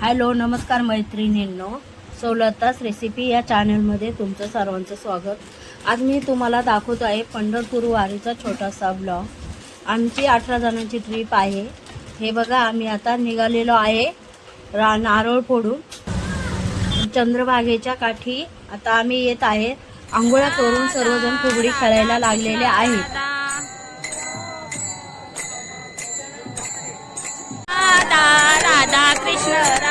Hello नमस्कार मैत्रिणींनो. सवलतास recipe या चॅनलमध्ये तुमचं सर्वांचं स्वागत. आज मी तुम्हाला दाखवत आहे पंढरपूर वारीचा छोटासा ब्लॉग आमची अठरा जणांची ट्रिप आहे. हे बघा आम्ही आता निघालेलो आहे रा नारळ फोडून. चंद्रभागेच्या काठी आता आम्ही येत आहे. आंघोळ्या करून सर्वजण फुगडी खेळायला लागलेले आहेत. कृष्ण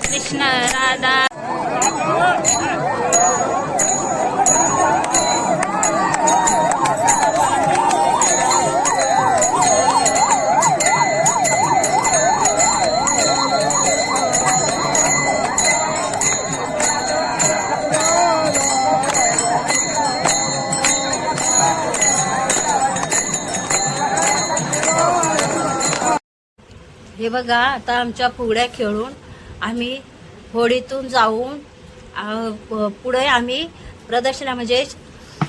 कृष्ण राधा. हे बघा आता आमच्या फुगड्या खेळून आम्ही होडीतून जाऊन प- पुढे आम्ही प्रदर्शना म्हणजे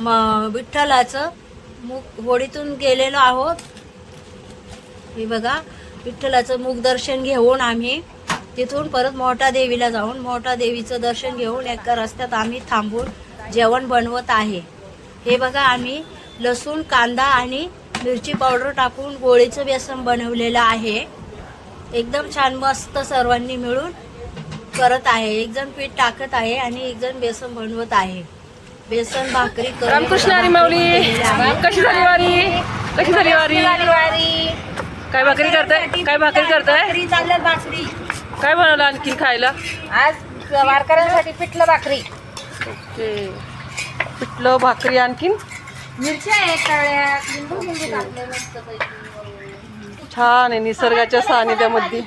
म विठ्ठलाचं मुख होडीतून गेलेलो आहोत. हे बघा विठ्ठलाचं मुख दर्शन घेऊन आम्ही तिथून परत मोठा देवीला जाऊन मोठा देवीचं दर्शन घेऊन एका रस्त्यात आम्ही थांबून जेवण बनवत आहे. हे बघा आम्ही लसूण कांदा आणि मिरची पावडर टाकून गोळीचं बेसन बनवलेलं आहे. एकदम छान मस्त सर्वांनी मिळून करत आहे. एक जण पीठ टाकत आहे आणि एक जण बेसन बनवत आहे. बेसन भाकरी रामकृष्ण हरी माऊली. कशी झाली वारी? कशी झाली वारी? काय भाकरी करताय? काय भाकरी करताय? भाकरी. काय बनवलं आणखी खायला? आज वारकऱ्यांसाठी पिठलं भाकरी. ते पिठलं भाकरी आणखीन? मिरच्या आहेत तळ्या लिंबू लिंबू टाकले मस्त छान आहे निसर्गाच्या सानिध्यामध्ये.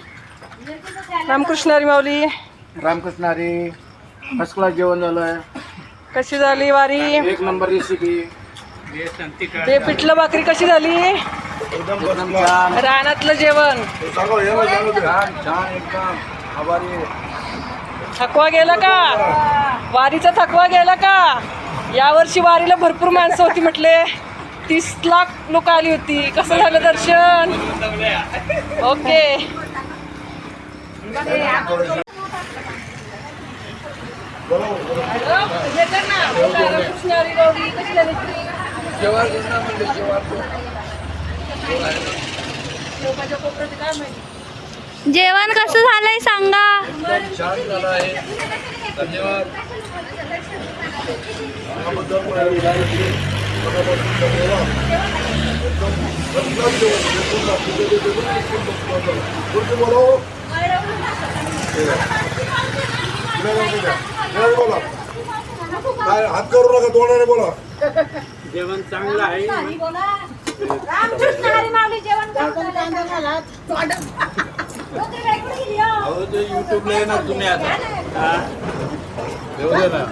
रामकृष्ण हरी माऊली. रामकृष्ण हरी फर्स्ट क्लास जेवण झालंय कशी झाली वारी? एक नंबर रेसिपी ते पिठलं भाकरी कशी झाली? एकदम छान रानातलं जेवण. छान छान एकदम. आभारी थकवा गेला का? वारीचा थकवा गेला का? यावर्षी वारीला भरपूर माणसं होती म्हटले. तीस लाख लोक आली होती. कसं झालं दर्शन? ओके. जेवण कसं झालंय सांगा. छान काय हात करू नका तोंडाने बोला जेवण चांगलं आहे. अहो ते युट्यूबला येणार तुम्ही आता. हा? येऊ दे ना.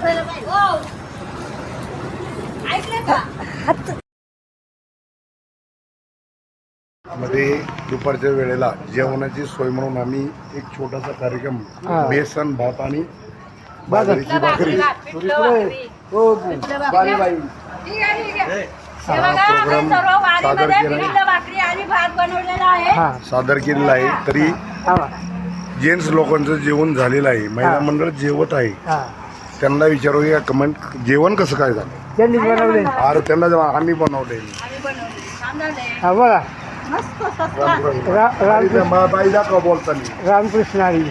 मध्ये दुपारच्या वेळेला जेवणाची सोय म्हणून आम्ही एक छोटासा कार्यक्रम बेसन भात आणि बाजरीची भाकरी. सादर केला. आहे. पिठलं भाकरी आणि भात बनवलेला आहे. सादर केलेला आहे तरी जेंट्स लोकांचं जेवण झालेलं आहे. महिला मंडळ जेवत आहे. त्यांना विचारूया कमेंट जेवण कसं काय झालं? त्यांनी बनवले. अरे त्यांना जेव्हा आम्ही बनवले. हा बघा. मस्त स्वस्त. रा रामकृष्ण. बाई दाखवा बोलताना रामकृष्ण हरी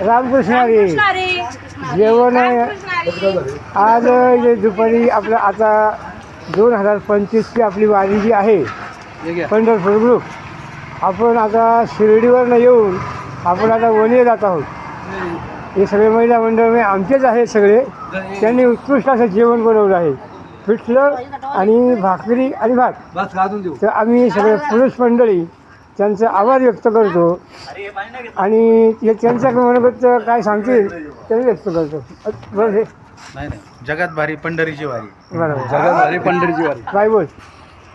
रामकृष्ण हरी कृष्णारी. जेवण कृष्णारी. आज जे दुपारी आपलं आता दोन हजार पंचवीसची आपली वारी जी आहे पंढरपूर ग्रुप आपण आता शिर्डीवरनं येऊन आपण आता वणी जात आहोत. हे सगळे महिला मंडळ म्हणजे आमचेच आहेत सगळे. त्यांनी उत्कृष्ट असं जेवण बनवलं आहे. पिठलं आणि भाकरी आणि भात. तर आम्ही सगळे पुरुष मंडळी त्यांचा आभार व्यक्त करतो. आणि त्यांच्या मनोगत काय सांगतील ते व्यक्त करतो. बस नाही नाही. जगात भारी पंढरीची वारी बरोबर जगात भारी पंढरीची वारी काय बोल.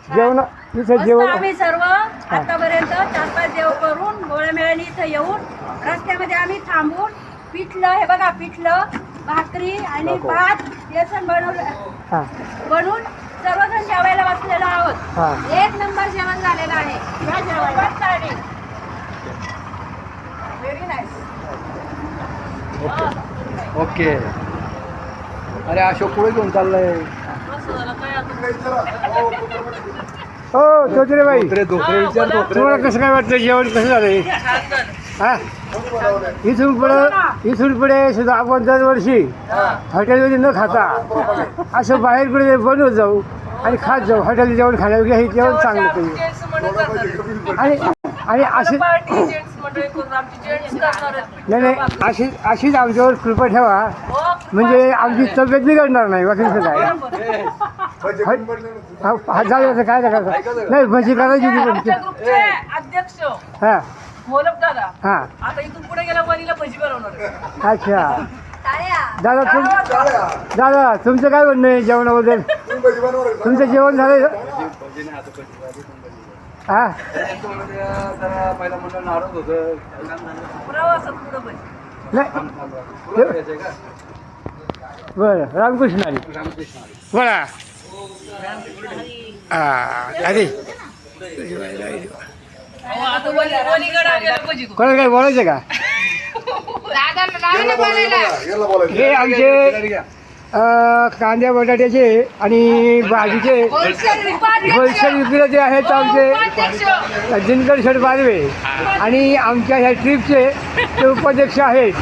जेवण इथं जेवण. आम्ही सर्व आतापर्यंत चार पाच देव करून गोळ्यामेळाने इथं येऊन रस्त्यामध्ये आम्ही थांबून पिठलं हे बघा पिठलं भाकरी आणि भात बेसन बनवलं. हां. बनवून सर्वजण जेवायला बसलेलो आहोत. हां. एक नंबर जेवण झालेलं आहे. या जेवणासाठी व्हेरी नाईस ओके. अरे अशोक पुढे घेऊन चाललाय. हो चौधरी बाई धोत्रे धोत्रे विचार धोत्रे तुम्हाला कसं काय वाटतं जेवण कसं झालं. हा? इथून पुढे इथून पुढे सुद्धा आपण दरवर्षी हॉटेलमध्ये न खाता असं बाहेर कुठे बनवत जाऊ आणि खात जाऊ. हॉटेल जेवण खाण्यापेक्षा हे जेवण चांगलं पाहिजे. आणि आणि अशी नाही नाही अशी अशीच आमच्यावर कृपा ठेवा. म्हणजे आमची तब्येत बिघडणार नाही बाकी कसं काय हा हा, जाऊ काय करायचं नाही भजी करायची हां. मोलक दादा. हां. आता इथून पुढे गेला वरीला भजी बनवणार. अच्छा. दादा. तुम दादा तुमचं काय म्हणणं आहे जेवणाबद्दल? तुमचं जेवण झालं हा? पुढे भजी नाही. बरं रामकृष्ण हरी बोला. हा अरे कोणाला काय बोलायचं का? हे आमचे अं, कांद्या बटाट्याचे आणि भाजीचे होलसेल विक्रीला जे आहेत आमचे दिनकर शेठ बारवे आणि आमच्या ह्या ट्रीपचे ते उपाध्यक्ष आहेत.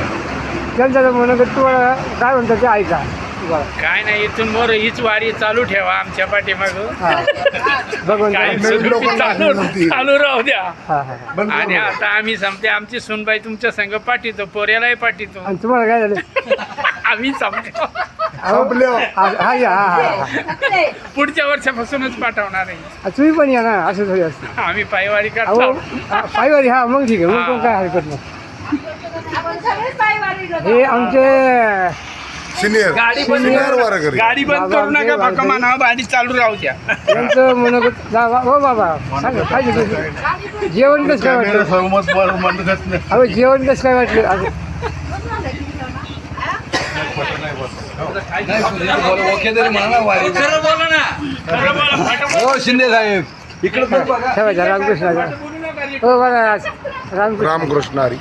त्यांचं मनोगत तुम्हाला काय म्हणतात ते ऐका. काय नाही इथून मोर हीच वारी चालू ठेवा आमच्या पाठीमाग. हां. लोकांना चालू. चालू राहू द्या. हां हां आणि. आता आम्ही संपते. आमची सुनबाई तुमच्या संघ पाठीतो पोऱ्यालाही पाठीतो. आणि तुम्हाला काय झालं? आम्ही संपलं. हा. हा या, हा हा हा. पुढच्या वर्षापासूनच पाठवणार आहे. तुम्ही पण या ना असं थोडी असतं आम्ही पायवारी अहो करतो हा, पायवारी हा मग ठीक आहे. मग कोण काय हरकत नाही. आपण सगळेच. हे आमचे सिनियर गाडी बंद सिनियर वारकरी गाडी बंद बाबा करू नका बाका. म्हणा गाडी चालू राहू द्या. यांचं मनोगत जा- वा- हो बाबा सांगा काय जेवण जेवण कसं काय वाटलं? म्हणत अहो जेवण कसं काय वाटलं? असं ओके तरी म्हणा ना वारी खरं बोला ना खरं बोला फाटो हो शिंदे साहेब. इकडे ठेवायचा रामकृष्णाचा बोलू नका रे. हो बघा रामकृष्ण. रामकृष्ण हरी.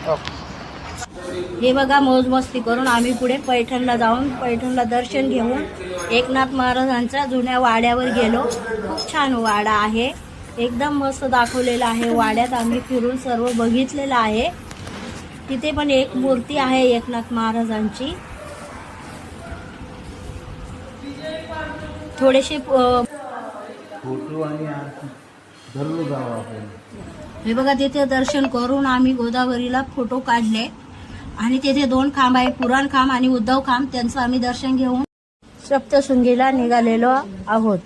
हे बघा मौज मस्ती करून आम्ही पुढे पैठणला जाऊन पैठणला दर्शन घेऊन एकनाथ महाराजांच्या जुन्या वाड्यावर गेलो. खूप छान वाडा आहे. एकदम मस्त दाखवलेला आहे वाड्यात. आम्ही फिरून सर्व बघितलेलं आहे. तिथे पण एक मूर्ती आहे एकनाथ महाराजांची. थोडेसे हे बघा तिथे दर्शन करून आम्ही गोदावरीला फोटो काढले. आणि तेथे दोन खांब आहे पुराण खांब आणि उद्धव खांब त्यांचं आम्ही दर्शन घेऊन सप्तशृंगीला निघालेलो आहोत.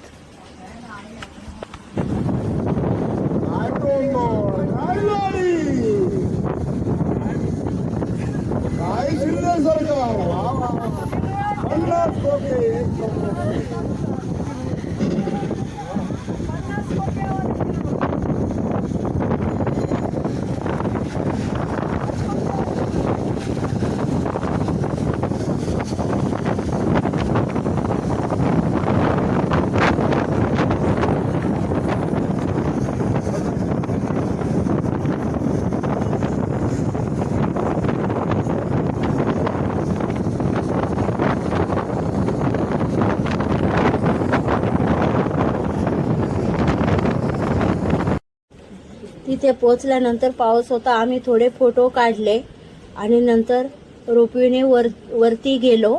तिथे पोचल्यानंतर पाऊस होता. आम्ही थोडे फोटो काढले आणि नंतर रोपवेने वर वरती गेलो.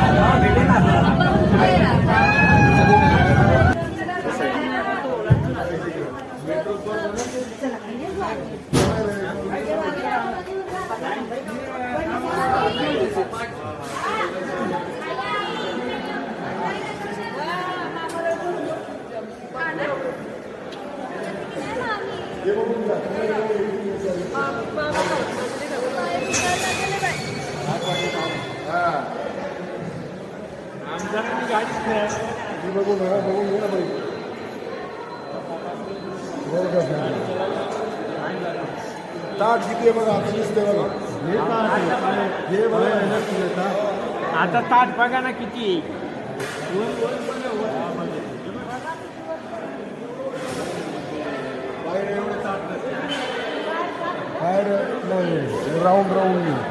ताट किती आहे बघा आता दिसते बघा हे बघा आता ताट बघा ना किती. बाहेर नाही. राऊंड राऊंड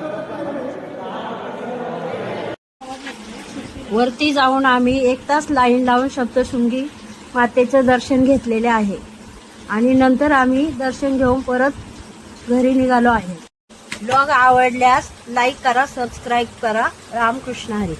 वरती जाऊन आम्ही एक तास लाईन लावून सप्तशृंगी मातेचं दर्शन घेतलेले आहे. आणि नंतर आम्ही दर्शन घेऊन परत घरी निघालो आहे. ब्लॉग आवडल्यास लाईक करा सबस्क्राईब करा. रामकृष्ण हरी.